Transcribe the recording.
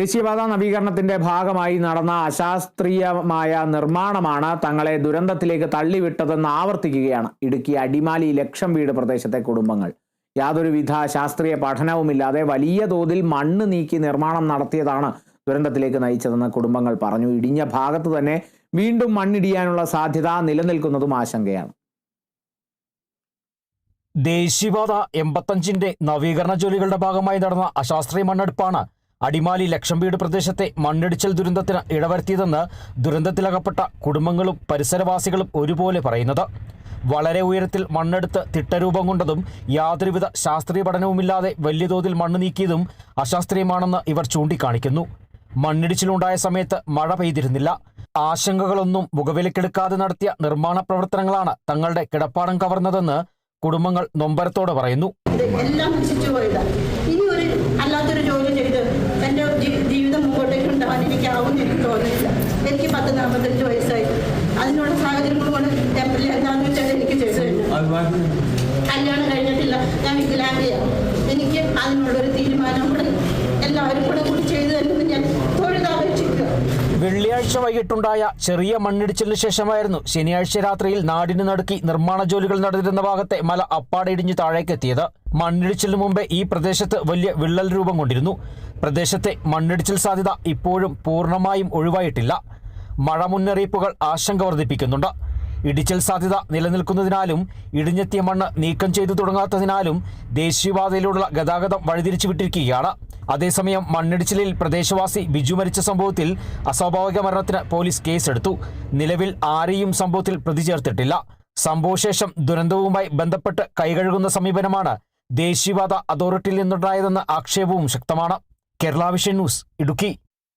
ദേശീയപാത നവീകരണത്തിന്റെ ഭാഗമായി നടന്ന അശാസ്ത്രീയമായ നിർമ്മാണമാണ് തങ്ങളെ ദുരന്തത്തിലേക്ക് തള്ളിവിട്ടതെന്ന് ആവർത്തിക്കുകയാണ്. ഇടുക്കി അടിമാലി ലക്ഷം വീട് പ്രദേശത്തെ കുടുംബങ്ങൾ. യാതൊരുവിധ ശാസ്ത്രീയ പഠനവുമില്ലാതെ വലിയ തോതിൽ മണ്ണ് നീക്കി നിർമ്മാണം നടത്തിയതാണ് ദുരന്തത്തിലേക്ക് നയിച്ചതെന്ന് കുടുംബങ്ങൾ പറഞ്ഞു. ഇടിഞ്ഞ ഭാഗത്ത് തന്നെ വീണ്ടും മണ്ണിടിയാനുള്ള സാധ്യത നിലനിൽക്കുന്നതും ആശങ്കയാണ്. ദേശീയപാത എൺപത്തഞ്ചിന്റെ നവീകരണ ജോലികളുടെ ഭാഗമായി നടന്ന അശാസ്ത്രീയ മണ്ണെടുപ്പാണ് അടിമാലി ലക്ഷംവീട് പ്രദേശത്തെ മണ്ണിടിച്ചൽ ദുരന്തത്തിന് ഇടവരുത്തിയതെന്ന് ദുരന്തത്തിലകപ്പെട്ട കുടുംബങ്ങളും പരിസരവാസികളും ഒരുപോലെ പറയുന്നത്. വളരെ ഉയരത്തിൽ മണ്ണെടുത്ത് തിട്ടരൂപം കൊണ്ടതും യാതൊരുവിധ ശാസ്ത്രീയ പഠനവുമില്ലാതെ വലിയ തോതിൽ മണ്ണ് നീക്കിയതും അശാസ്ത്രീയമാണെന്ന് ഇവർ ചൂണ്ടിക്കാണിക്കുന്നു. മണ്ണിടിച്ചിലുണ്ടായ സമയത്ത് മഴ പെയ്തിരുന്നില്ല. ആശങ്കകളൊന്നും മുഖവിലക്കെടുക്കാതെ നടത്തിയ നിർമ്മാണ പ്രവർത്തനങ്ങളാണ് തങ്ങളുടെ കിടപ്പാടം കവർന്നതെന്ന് കുടുംബങ്ങൾ നൊമ്പരത്തോടെ പറയുന്നു. പത്ത് നാൽപ്പത്തഞ്ച് വയസ്സായി. അതിനുള്ള ടെമ്പറിൽ എന്താണെന്ന് വെച്ചാൽ എനിക്ക് ചെയ്തു കഴിഞ്ഞു കല്യാണം കഴിഞ്ഞിട്ടില്ല. ഞാൻ വികലാംഗയാണ് എനിക്ക് അതിനുള്ളൊരു തീരുമാനം കൂടെ എല്ലാവരും കൂടെ കൂടി ചെയ്തു തരുന്നത് ഞാൻ തൊഴിലപേക്ഷിക്കുക വെള്ളിയാഴ്ച വൈകിട്ടുണ്ടായ ചെറിയ മണ്ണിടിച്ചിലിന് ശേഷമായിരുന്നു ശനിയാഴ്ച രാത്രിയിൽ നാടിന് നടുക്കി നിർമ്മാണ ജോലികൾ നടന്നിരുന്ന ഭാഗത്തെ മല അപ്പാടെ ഇടിഞ്ഞ് താഴേക്കെത്തിയത്. മണ്ണിടിച്ചിലിന് മുമ്പേ ഈ പ്രദേശത്ത് വലിയ വിള്ളൽ രൂപം കൊണ്ടിരുന്നു. പ്രദേശത്തെ മണ്ണിടിച്ചിൽ സാധ്യത ഇപ്പോഴും പൂർണമായും ഒഴിവായിട്ടില്ല. മഴ മുന്നറിയിപ്പുകൾ ആശങ്ക വർദ്ധിപ്പിക്കുന്നുണ്ട്. ഇടിച്ചൽ സാധ്യത നിലനിൽക്കുന്നതിനാലും ഇടിഞ്ഞെത്തിയ മണ്ണ് നീക്കം ചെയ്തു തുടങ്ങാത്തതിനാലും ദേശീയപാതയിലുള്ള ഗതാഗതം വഴിതിരിച്ചു വിട്ടിരിക്കുകയാണ് അതേസമയം മണ്ണിടിച്ചിലിൽ പ്രദേശവാസി ബിജു മരിച്ച സംഭവത്തിൽ അസ്വാഭാവിക മരണത്തിന് പോലീസ് കേസെടുത്തു. നിലവിൽ ആരെയും സംഭവത്തിൽ പ്രതി ചേർത്തിട്ടില്ല. സംഭവശേഷം ദുരന്തവുമായി ബന്ധപ്പെട്ട് കൈകഴുകുന്ന സമീപനമാണ് ദേശീയപാത അതോറിറ്റിയിൽ നിന്നുണ്ടായതെന്ന ആക്ഷേപവും ശക്തമാണ്. Kerala vision news Idukki.